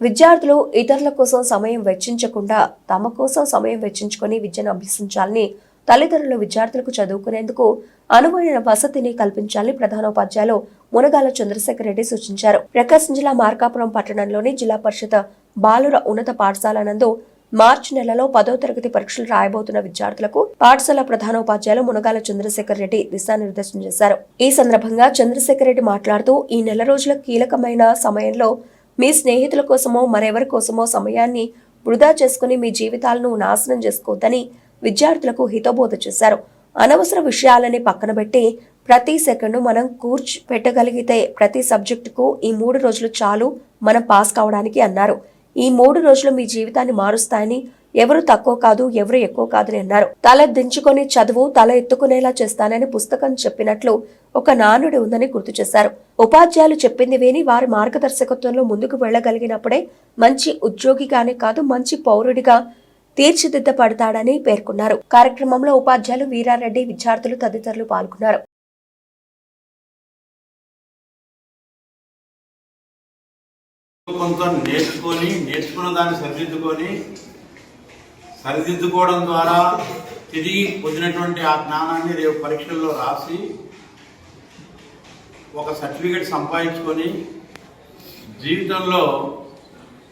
విద్యార్థులు ఇతరుల కోసం సమయం వెచ్చించకుండా తమ కోసం సమయం వెచ్చించుకొని విద్యను అభ్యసించాలని తల్లిదండ్రులు విద్యార్థులకు చదువుకునేందుకు అనువైన వసతిని కల్పించాలని ప్రధానోపాధ్యాయులు మునగాల చంద్రశేఖర్ రెడ్డి సూచించారు. ప్రకాశం జిల్లా మార్కాపురం పట్టణంలోని జిల్లా పరిషత్ బాలుర ఉన్నత పాఠశాల నందు మార్చి నెలలో పదో తరగతి పరీక్షలు రాయబోతున్న విద్యార్థులకు పాఠశాల ప్రధానోపాధ్యాయులు మునగాల చంద్రశేఖర్ రెడ్డి దిశానిర్దేశం చేశారు. ఈ సందర్భంగా చంద్రశేఖర్ రెడ్డి మాట్లాడుతూ ఈ నెల రోజుల కీలకమైన సమయంలో మీ స్నేహితుల కోసమో మరెవరి కోసమో సమయాన్ని వృధా చేసుకుని మీ జీవితాలను నాశనం చేసుకోవద్దని విద్యార్థులకు హితబోధ చేశారు. అనవసర విషయాలని పక్కన పెట్టి ప్రతి సెకండు మనం కూర్చు పెట్టగలిగితే ప్రతి సబ్జెక్టుకు ఈ మూడు రోజులు చాలు మనం పాస్ కావడానికి అన్నారు. ఈ మూడు రోజులు మీ జీవితాన్ని మారుస్తాయని ఎవరు తక్కువ కాదు ఎవరు ఎక్కువ కాదని అన్నారు. తల దించుకొని చదువు తల ఎత్తుకునేలా చేస్తానని పుస్తకం చెప్పినట్లు ఒక నానుడి ఉందని గుర్తు చేశారు. ఉపాధ్యాయులు చెప్పింది విని వారి మార్గదర్శకత్వంలో ముందుకు వెళ్ళగలిగినప్పుడే మంచి ఉద్యోగిగానే కాదు మంచి పౌరుడిగా తీర్చిదిద్దపడతాడని పేర్కొన్నారు. కార్యక్రమంలో ఉపాధ్యాయులు వీరారెడ్డి విద్యార్థులు తదితరులు పాల్గొన్నారు. కొంత నేర్చుకొని నేర్చుకున్న దాన్ని సరిదిద్దుకొని సరిదిద్దుకోవడం ద్వారా తిరిగి పొందినటువంటి ఆ జ్ఞానాన్ని రేపు పరీక్షల్లో రాసి ఒక సర్టిఫికెట్ సంపాదించుకొని జీవితంలో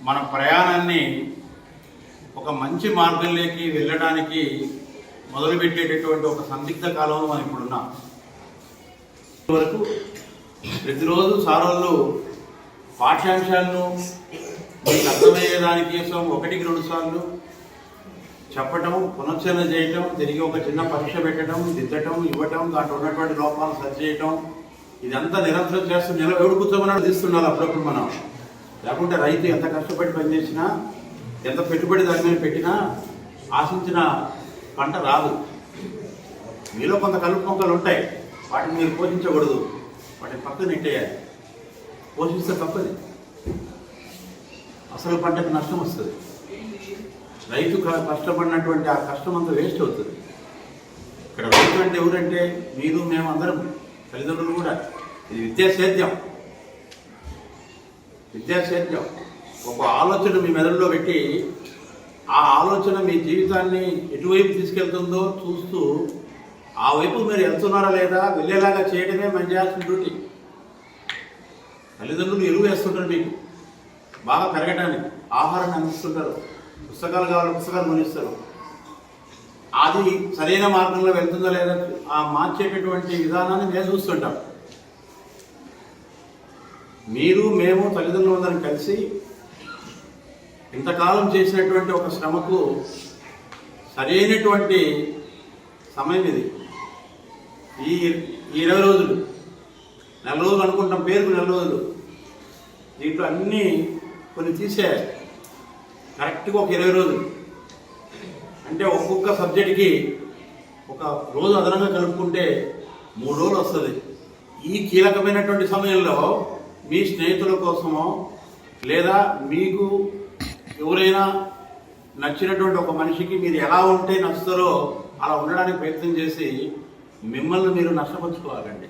మన ప్రయాణాన్ని ఒక మంచి మార్గంలోకి వెళ్ళడానికి మొదలుపెట్టేటటువంటి ఒక సందిగ్ధ కాలంలో మనం ఇప్పుడున్నాం వరకు ప్రతిరోజు సారోళ్ళు పాఠ్యాంశాలను మీకు అర్థమయ్యేదాని కోసం ఒకటికి రెండు సార్లు చెప్పటం పునశ్చరణ చేయటం తిరిగి ఒక చిన్న పరీక్ష పెట్టడం దిద్దటం ఇవ్వటం దాంట్లో ఉన్నటువంటి లోపాలు సరి చేయటం ఇదంతా నిరంతరం చేస్తూ నెల ఎవడు కూర్చోమని తీస్తున్నారు అప్పుడప్పుడు మనం. లేకుంటే రైతు ఎంత కష్టపడి పనిచేసినా ఎంత పెట్టుబడి దాని మీద పెట్టినా ఆశించిన పంట రాదు. మీలో కొంత కలుపు మొక్కలు ఉంటాయి. వాటిని మీరు పోషించకూడదు. వాటిని పక్కన నెట్టేయాలి. పోషిస్తే తప్పది. అసలు పంటకు నష్టం వస్తుంది. రైతు కష్టపడినటువంటి ఆ కష్టం అంతా వేస్ట్ అవుతుంది. ఇక్కడ రైతు అంటే ఎవరంటే మీరు మేము అందరం తల్లిదండ్రులు కూడా. ఇది విద్యా సేద్యం ఒక ఆలోచన మీ మెదడులో పెట్టి ఆ ఆలోచన మీ జీవితాన్ని ఎటువైపు తీసుకెళ్తుందో చూస్తూ ఆ వైపు మీరు వెళ్తున్నారా లేదా వెళ్ళేలాగా చేయడమే మన చేయాల్సిన డ్యూటీ. తల్లిదండ్రులు ఎరువు వేస్తుంటారు మీకు. బాగా పెరగటానికి ఆహారాన్ని అందిస్తుంటారు. పుస్తకాలు కావాలి పుస్తకాలు కొనిస్తారు. అది సరైన మార్గంలో వెళ్తుందో లేదా ఆ మార్చేటటువంటి విధానాన్ని మేము చూస్తుంటాం. మీరు మేము తల్లిదండ్రులందరం కలిసి ఇంతకాలం చేసినటువంటి ఒక శ్రమకు సరైనటువంటి సమయం ఇది. ఈ ఈ ఇరవై రోజులు నెల రోజులు అనుకుంటాం పేరుకు నెల రోజులు. దీంట్లో అన్నీ కొన్ని తీసేయాలి కరెక్ట్గా ఒక ఇరవై రోజులు. అంటే ఒక్కొక్క సబ్జెక్ట్కి ఒక రోజు అదనంగా కలుపుకుంటే మూడు రోజులు వస్తుంది. ఈ కీలకమైనటువంటి సమయంలో మీ స్నేహితుల కోసమో లేదా మీకు ఎవరైనా నచ్చినటువంటి ఒక మనిషికి మీరు ఎలా ఉంటే నచ్చుతారో అలా ఉండడానికి ప్రయత్నం చేసి మిమ్మల్ని మీరు నష్టపరుచుకోవాలండి.